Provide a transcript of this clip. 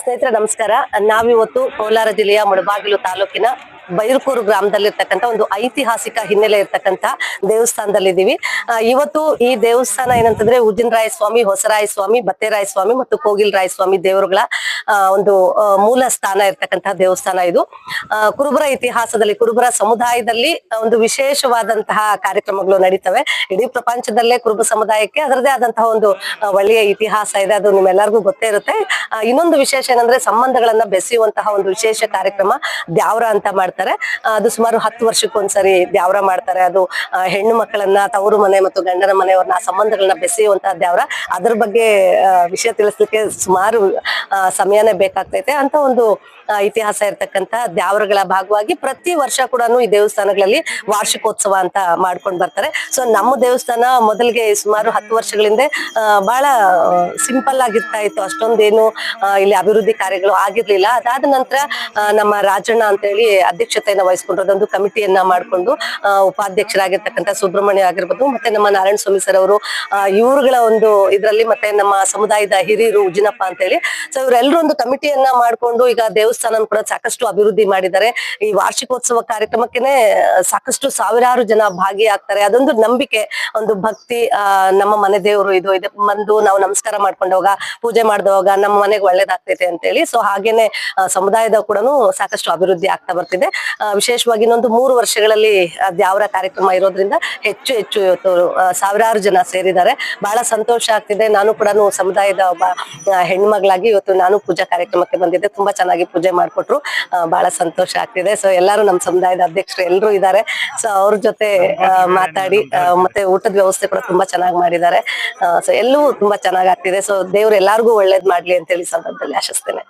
ಸ್ನೇಹಿತರೆ ನಮಸ್ಕಾರ. ನಾವಿವತ್ತು ಕೋಲಾರ ಜಿಲ್ಲೆಯ ಮುಡಬಾಗಿಲು ತಾಲೂಕಿನ ಬೈರ್ಕೂರು ಗ್ರಾಮದಲ್ಲಿರ್ತಕ್ಕಂಥ ಒಂದು ಐತಿಹಾಸಿಕ ಹಿನ್ನೆಲೆ ಇರ್ತಕ್ಕಂಥ ದೇವಸ್ಥಾನದಲ್ಲಿದ್ದೀವಿ. ಇವತ್ತು ಈ ದೇವಸ್ಥಾನ ಏನಂತಂದ್ರೆ ಉಜ್ಜಿನರಾಯ ಸ್ವಾಮಿ ಹೊಸರಾಯ ಸ್ವಾಮಿ ಬತ್ತೇರಾಯ ಸ್ವಾಮಿ ಮತ್ತು ಕೋಗಿಲರಾಯ ಸ್ವಾಮಿ ದೇವರುಗಳ ಒಂದು ಮೂಲ ಸ್ಥಾನ ಇರ್ತಕ್ಕಂತಹ ದೇವಸ್ಥಾನ ಇದು. ಕುರುಬರ ಇತಿಹಾಸದಲ್ಲಿ, ಕುರುಬರ ಸಮುದಾಯದಲ್ಲಿ ಒಂದು ವಿಶೇಷವಾದಂತಹ ಕಾರ್ಯಕ್ರಮಗಳು ನಡೀತವೆ. ಇಡೀ ಪ್ರಪಂಚದಲ್ಲೇ ಕುರುಬ ಸಮುದಾಯಕ್ಕೆ ಅದರದೇ ಆದಂತಹ ಒಂದು ಒಳ್ಳೆಯ ಇತಿಹಾಸ ಇದೆ. ಅದು ನಿಮ್ಮೆಲ್ಲರಿಗೂ ಗೊತ್ತೇ ಇರುತ್ತೆ. ಇನ್ನೊಂದು ವಿಶೇಷ ಏನಂದ್ರೆ ಸಂಬಂಧಗಳನ್ನ ಬೆಸೆಯುವಂತಹ ಒಂದು ವಿಶೇಷ ಕಾರ್ಯಕ್ರಮ ದ್ಯಾವ್ರ ಅಂತ ಮಾಡ್ತಾರೆ. ಆ, ಅದು ಸುಮಾರು ಹತ್ತು ವರ್ಷಕ್ಕೊಂದ್ಸರಿ ದ್ಯಾವ್ರ ಮಾಡ್ತಾರೆ. ಅದು ಹೆಣ್ಣು ಮಕ್ಕಳನ್ನ ತವರು ಮನೆ ಮತ್ತು ಗಂಡನ ಮನೆಯವ್ರನ್ನ ಸಂಬಂಧಗಳನ್ನ ಬೆಸೆಯುವಂತಹ ದ್ಯಾವ್ರ ಅದ್ರ ಬಗ್ಗೆ ವಿಷಯ ತಿಳಿಸ್ಲಿಕ್ಕೆ ಸುಮಾರು ಸಮಯನೇ ಬೇಕಾಗ್ತೈತೆ ಅಂತ ಒಂದು ಇತಿಹಾಸ ಇರ್ತಕ್ಕಂತ ದ್ಯಾವರಗಳ ಭಾಗವಾಗಿ ಪ್ರತಿ ವರ್ಷ ಕೂಡ ಈ ದೇವಸ್ಥಾನಗಳಲ್ಲಿ ವಾರ್ಷಿಕೋತ್ಸವ ಅಂತ ಮಾಡ್ಕೊಂಡು ಬರ್ತಾರೆ. ಸೊ ನಮ್ಮ ದೇವಸ್ಥಾನ ಮೊದಲಿಗೆ ಸುಮಾರು ಹತ್ತು ವರ್ಷಗಳಿಂದ ಬಹಳ ಸಿಂಪಲ್ ಆಗಿರ್ತಾ ಇತ್ತು. ಅಷ್ಟೊಂದೇನು ಇಲ್ಲಿ ಅಭಿವೃದ್ಧಿ ಕಾರ್ಯಗಳು ಆಗಿರ್ಲಿಲ್ಲ. ಅದಾದ ನಂತರ ನಮ್ಮ ರಾಜಣ್ಣ ಅಂತ ಹೇಳಿ ಅಧ್ಯಕ್ಷತೆಯನ್ನ ವಹಿಸ್ಕೊಂಡು ಅದೊಂದು ಕಮಿಟಿಯನ್ನ ಮಾಡ್ಕೊಂಡು ಉಪಾಧ್ಯಕ್ಷರಾಗಿರ್ತಕ್ಕಂಥ ಸುಬ್ರಹ್ಮಣ್ಯ ಆಗಿರ್ಬೋದು, ಮತ್ತೆ ನಮ್ಮ ನಾರಾಯಣ ಸ್ವಾಮಿ ಸರ್ ಅವರು ಇವರುಗಳ ಒಂದು ಇದರಲ್ಲಿ ಮತ್ತೆ ನಮ್ಮ ಸಮುದಾಯದ ಹಿರಿಯರು ಉಜಿನಪ್ಪ ಅಂತೇಳಿ. ಸೊ ಇವರೆಲ್ಲರೂ ಒಂದು ಕಮಿಟಿಯನ್ನ ಮಾಡ್ಕೊಂಡು ಈಗ ದೇವಸ್ಥಾನ ಕೂಡ ಸಾಕಷ್ಟು ಅಭಿವೃದ್ಧಿ ಮಾಡಿದ್ದಾರೆ. ಈ ವಾರ್ಷಿಕೋತ್ಸವ ಕಾರ್ಯಕ್ರಮಕ್ಕೆನೆ ಸಾಕಷ್ಟು ಸಾವಿರಾರು ಜನ ಭಾಗಿಯಾಗ್ತಾರೆ. ಅದೊಂದು ನಂಬಿಕೆ, ಒಂದು ಭಕ್ತಿ ನಮ್ಮ ಮನೆ ದೇವರು ಇದು ಇದಕ್ಕೆ ಬಂದು ನಾವು ನಮಸ್ಕಾರ ಮಾಡ್ಕೊಂಡವಾಗ ಪೂಜೆ ಮಾಡಿದವಾಗ ನಮ್ಮ ಮನೆಗೆ ಒಳ್ಳೇದಾಗ್ತೈತೆ ಅಂತೇಳಿ. ಸೊ ಹಾಗೇನೆ ಸಮುದಾಯದ ಕೂಡ ಸಾಕಷ್ಟು ಅಭಿವೃದ್ಧಿ ಆಗ್ತಾ ಬರ್ತಿದೆ. ವಿಶೇಷವಾಗಿ ಇನ್ನೊಂದು ಮೂರು ವರ್ಷಗಳಲ್ಲಿ ದ್ಯಾವರ ಕಾರ್ಯಕ್ರಮ ಇರೋದ್ರಿಂದ ಹೆಚ್ಚು ಹೆಚ್ಚು ಸಾವಿರಾರು ಜನ ಸೇರಿದ್ದಾರೆ. ಬಹಳ ಸಂತೋಷ ಆಗ್ತಿದೆ. ನಾನು ಕೂಡ ಸಮುದಾಯದ ಒಬ್ಬ ಹೆಣ್ಮಗಳಾಗಿ ಇವತ್ತು ನಾನು ಪೂಜಾ ಕಾರ್ಯಕ್ರಮಕ್ಕೆ ಬಂದಿದ್ದೆ. ತುಂಬಾ ಚೆನ್ನಾಗಿ ಪೂಜೆ ಮಾಡ್ಕೊಟ್ರು. ಬಹಳ ಸಂತೋಷ ಆಗ್ತಿದೆ. ಸೊ ಎಲ್ಲರೂ ನಮ್ಮ ಸಮುದಾಯದ ಅಧ್ಯಕ್ಷರು ಎಲ್ಲರೂ ಇದ್ದಾರೆ. ಸೊ ಅವ್ರ ಜೊತೆ ಮಾತಾಡಿ ಮತ್ತೆ ಊಟದ ವ್ಯವಸ್ಥೆ ಕೂಡ ತುಂಬಾ ಚೆನ್ನಾಗಿ ಮಾಡಿದ್ದಾರೆ. ಸೊ ಎಲ್ಲವೂ ತುಂಬಾ ಚೆನ್ನಾಗಿ ಆಗ್ತಿದೆ. ಸೊ ದೇವ್ರು ಎಲ್ಲಾರ್ಗು ಒಳ್ಳೇದ್ ಮಾಡ್ಲಿ ಅಂತ ಹೇಳಿ ಸಂದರ್ಭದಲ್ಲಿ ಆಶಿಸ್ತೇನೆ.